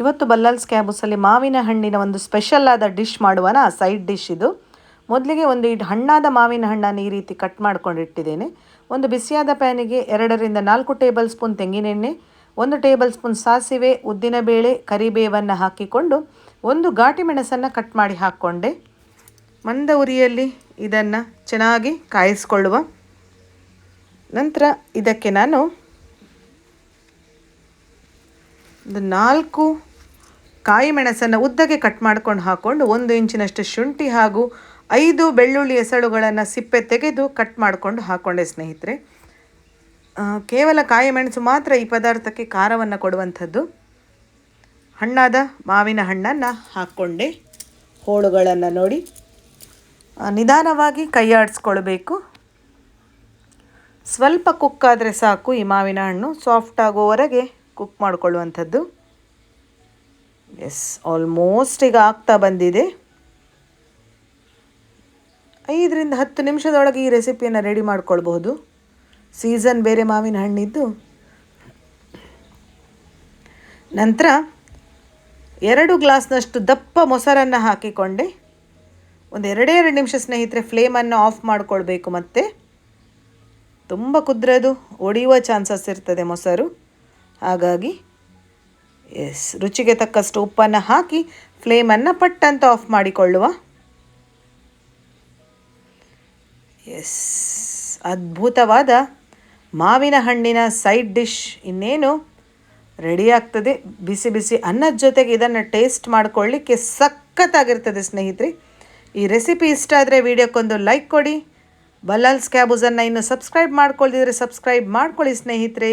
ಇವತ್ತು ಬಲ್ಲಾಲ್ಸ್ ಕ್ಯಾಬೂಸಲ್ಲಿ ಮಾವಿನ ಹಣ್ಣಿನ ಒಂದು ಸ್ಪೆಷಲ್ ಆದ ಡಿಶ್ ಮಾಡುವನ ಸೈಡ್ ಡಿಶ್ ಇದು. ಮೊದಲಿಗೆ ಒಂದು ಇಟ್ಟು ಹಣ್ಣಾದ ಮಾವಿನ ಹಣ್ಣನ್ನು ಈ ರೀತಿ ಕಟ್ ಮಾಡ್ಕೊಂಡಿಟ್ಟಿದ್ದೇನೆ. ಒಂದು ಬಿಸಿಯಾದ ಪ್ಯಾನಿಗೆ ಎರಡರಿಂದ ನಾಲ್ಕು ಟೇಬಲ್ ಸ್ಪೂನ್ ತೆಂಗಿನೆಣ್ಣೆ, ಒಂದು ಟೇಬಲ್ ಸ್ಪೂನ್ ಸಾಸಿವೆ ಉದ್ದಿನಬೇಳೆ ಕರಿಬೇವನ್ನು ಹಾಕಿಕೊಂಡು ಒಂದು ಘಾಟಿ ಮೆಣಸನ್ನು ಕಟ್ ಮಾಡಿ ಹಾಕ್ಕೊಂಡೆ. ಮಂದ ಉರಿಯಲ್ಲಿ ಇದನ್ನು ಚೆನ್ನಾಗಿ ಕಾಯಿಸ್ಕೊಳ್ಳುವ. ನಂತರ ಇದಕ್ಕೆ ನಾನು ಒಂದು ನಾಲ್ಕು ಕಾಯಿ ಮೆಣಸನ್ನು ಉದ್ದಗೆ ಕಟ್ ಮಾಡ್ಕೊಂಡು ಹಾಕ್ಕೊಂಡು ಒಂದು ಇಂಚಿನಷ್ಟು ಶುಂಠಿ ಹಾಗೂ ಐದು ಬೆಳ್ಳುಳ್ಳಿ ಎಸಳುಗಳನ್ನು ಸಿಪ್ಪೆ ತೆಗೆದು ಕಟ್ ಮಾಡಿಕೊಂಡು ಹಾಕ್ಕೊಂಡೆ ಸ್ನೇಹಿತರೆ. ಕೇವಲ ಕಾಯಿ ಮೆಣಸು ಮಾತ್ರ ಈ ಪದಾರ್ಥಕ್ಕೆ ಖಾರವನ್ನು ಕೊಡುವಂಥದ್ದು. ಹಣ್ಣಾದ ಮಾವಿನ ಹಣ್ಣನ್ನು ಹಾಕ್ಕೊಂಡೆ ಹೋಳುಗಳನ್ನು ನೋಡಿ. ನಿಧಾನವಾಗಿ ಕೈಯಾಡಿಸ್ಕೊಳ್ಬೇಕು. ಸ್ವಲ್ಪ ಕುಕ್ಕಾದರೆ ಸಾಕು ಈ ಮಾವಿನ ಹಣ್ಣು. ಸಾಫ್ಟ್ ಆಗೋವರೆಗೆ ಕುಕ್ ಮಾಡಿಕೊಳ್ಳುವಂಥದ್ದು. ಎಸ್ ಆಲ್ಮೋಸ್ಟ್ ಈಗ ಆಗ್ತಾ ಬಂದಿದೆ. ಐದರಿಂದ ಹತ್ತು ನಿಮಿಷದೊಳಗೆ ಈ ರೆಸಿಪಿಯನ್ನು ರೆಡಿ ಮಾಡ್ಕೊಳ್ಬಹುದು. ಸೀಸನ್ ಬೇರೆ ಮಾವಿನ ಹಣ್ಣಿದ್ದು. ನಂತರ ಎರಡು ಗ್ಲಾಸ್ನಷ್ಟು ದಪ್ಪ ಮೊಸರನ್ನು ಹಾಕಿಕೊಂಡೆ. ಒಂದು ಎರಡೇ ಎರಡು ನಿಮಿಷ ಸ್ನೇಹಿತರೆ ಫ್ಲೇಮನ್ನು ಆಫ್ ಮಾಡಿಕೊಳ್ಬೇಕು ಮತ್ತೆ. ತುಂಬ ಕುದ್ರದು, ಒಡೆಯುವ ಚಾನ್ಸಸ್ ಇರ್ತದೆ ಮೊಸರು. ಹಾಗಾಗಿ ಎಸ್ ರುಚಿಗೆ ತಕ್ಕಷ್ಟು ಉಪ್ಪನ್ನು ಹಾಕಿ ಫ್ಲೇಮನ್ನು ಪಟ್ಟಂತ ಆಫ್ ಮಾಡಿಕೊಳ್ಳುವ. ಎಸ್ ಅದ್ಭುತವಾದ ಮಾವಿನ ಹಣ್ಣಿನ ಸೈಡ್ ಡಿಶ್ ಇನ್ನೇನು ರೆಡಿ ಆಗ್ತದೆ. ಬಿಸಿ ಬಿಸಿ ಅನ್ನದ ಜೊತೆಗೆ ಇದನ್ನು ಟೇಸ್ಟ್ ಮಾಡಿಕೊಳ್ಳಿಕ್ಕೆ ಸಖತ್ತಾಗಿರ್ತದೆ ಸ್ನೇಹಿತರೆ. ಈ ರೆಸಿಪಿ ಇಷ್ಟ ಆದರೆ ವಿಡಿಯೋಕ್ಕೊಂದು ಲೈಕ್ ಕೊಡಿ. ಬಲ್ಲಾಲ್ಸ್ ಕ್ಯಾಬುಸನ್ನು ಇನ್ನು ಸಬ್ಸ್ಕ್ರೈಬ್ ಮಾಡ್ಕೊಳ್ದಿದ್ರೆ ಸಬ್ಸ್ಕ್ರೈಬ್ ಮಾಡ್ಕೊಳ್ಳಿ ಸ್ನೇಹಿತರೆ.